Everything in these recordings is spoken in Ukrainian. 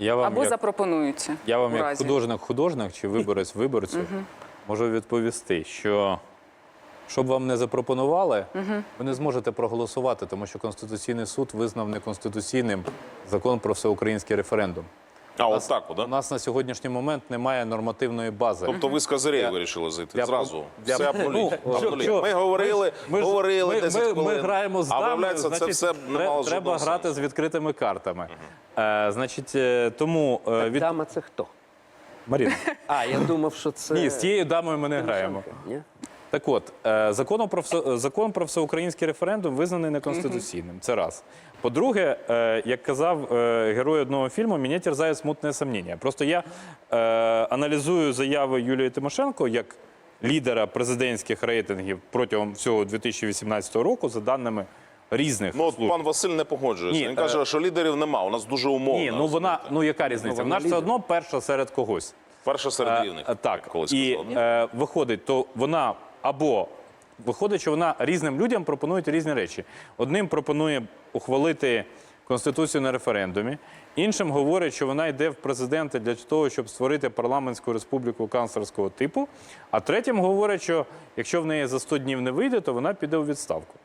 Я вам або як- запропонуються. Я вам як художник художник чи виборець виборцю можу відповісти, що щоб вам не запропонували, ви не зможете проголосувати, тому що Конституційний суд визнав неконституційним закон про всеукраїнський референдум. А, от нас- так, от, У нас на сьогоднішній момент немає нормативної бази. Тобто ви з Козирей вирішили зайти для- зразу. для- Все обнуліть. Ну, що- Ми говорили, Ми говорили ми, 10 ми, хвилин. Ми граємо з а дамою, виявляється, це все не мало треба грати сенсу. з відкритими картами. Е, значить, е, тому е, Так, від... Дама це хто? Маріна. А, я думав, що це. Ні, з тією дамою ми не граємо. Ні? Так от, е, законом про все, е, закон про всеукраїнський референдум визнаний неконституційним. Це раз. По-друге, е, як казав герой одного фільму, мене терзає смутне сумніння. Просто я аналізую заяви Юлії Тимошенко як лідера президентських рейтингів протягом всього 2018 року за даними різних Ну, от служб. пан Василь не погоджується. Ні, Він каже, що лідерів нема. У нас дуже умовно. Ні, ну вона, ну яка різниця? вона Вона ж все одно перша серед когось. Перша серед рівних. Е, Так, колись і казав. е, виходить, то вона або виходить, що вона різним людям пропонує різні речі. Одним пропонує ухвалити конституцію на референдумі, іншим говорить, що вона йде в президенти для того, щоб створити парламентську республіку канцлерського типу. А третім говорить, що якщо в неї за 100 днів не вийде, то вона піде у відставку.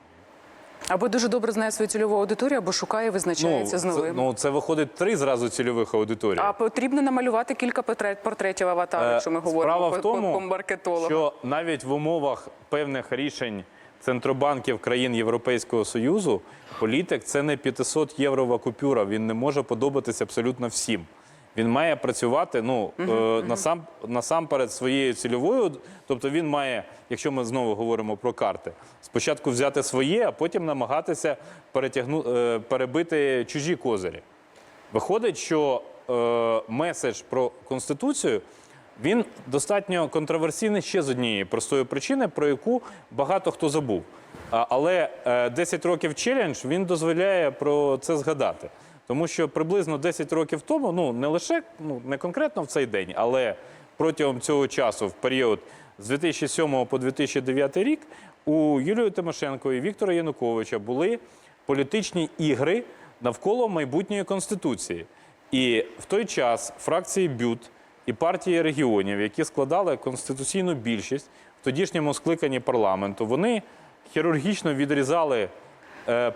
Або дуже добре знає свою цільову аудиторію, або шукає, визначається з це, ну, це виходить три зразу цільових аудиторій. А потрібно намалювати кілька портрет- портретів аватара, Е, якщо ми говоримо Справа в тому, по, по що навіть в умовах певних рішень центробанків країн Європейського Союзу політик це не 500 єврова купюра. Він не може подобатися абсолютно всім. Він має працювати ну е, насам насамперед своєю цільовою. Тобто він має, якщо ми знову говоримо про карти, спочатку взяти своє, а потім намагатися перетягну, е, перебити чужі козирі. Виходить, що е, меседж про конституцію він достатньо контроверсійний ще з однієї простої причини, про яку багато хто забув. Але е, 10 років челендж він дозволяє про це згадати. Тому що приблизно 10 років тому, ну не лише ну, не конкретно в цей день, але протягом цього часу, в період з 2007 по 2009 рік, у Юлії Тимошенко і Віктора Януковича були політичні ігри навколо майбутньої конституції. І в той час фракції БЮТ і партії регіонів, які складали конституційну більшість в тодішньому скликанні парламенту, вони хірургічно відрізали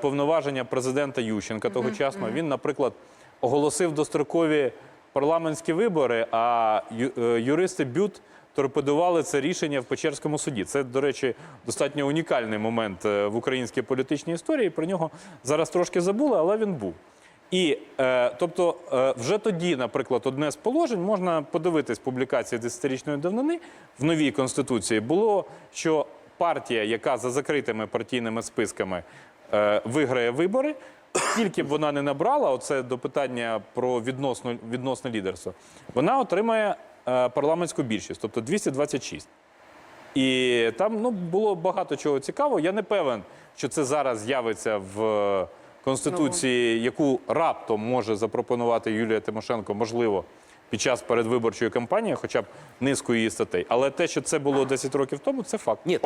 повноваження президента Ющенка тогочасно. Він, наприклад, оголосив дострокові парламентські вибори, а е, юристи БЮТ торпедували це рішення в Печерському суді. Це, до речі, достатньо унікальний момент е, в українській політичній історії. Про нього зараз трошки забули, але він був. І е, тобто, е, вже тоді, наприклад, одне з положень можна подивитись публікації десятирічної давнини в новій конституції було, що партія, яка за закритими партійними списками е, виграє вибори, скільки б вона не набрала, оце до питання про відносно, відносне лідерство, вона отримає е, парламентську більшість, тобто 226. І там ну, було багато чого цікавого. Я не певен, що це зараз з'явиться в Конституції, яку раптом може запропонувати Юлія Тимошенко, можливо, під час передвиборчої кампанії, хоча б низку її статей. Але те, що це було 10 років тому, це факт. Ні,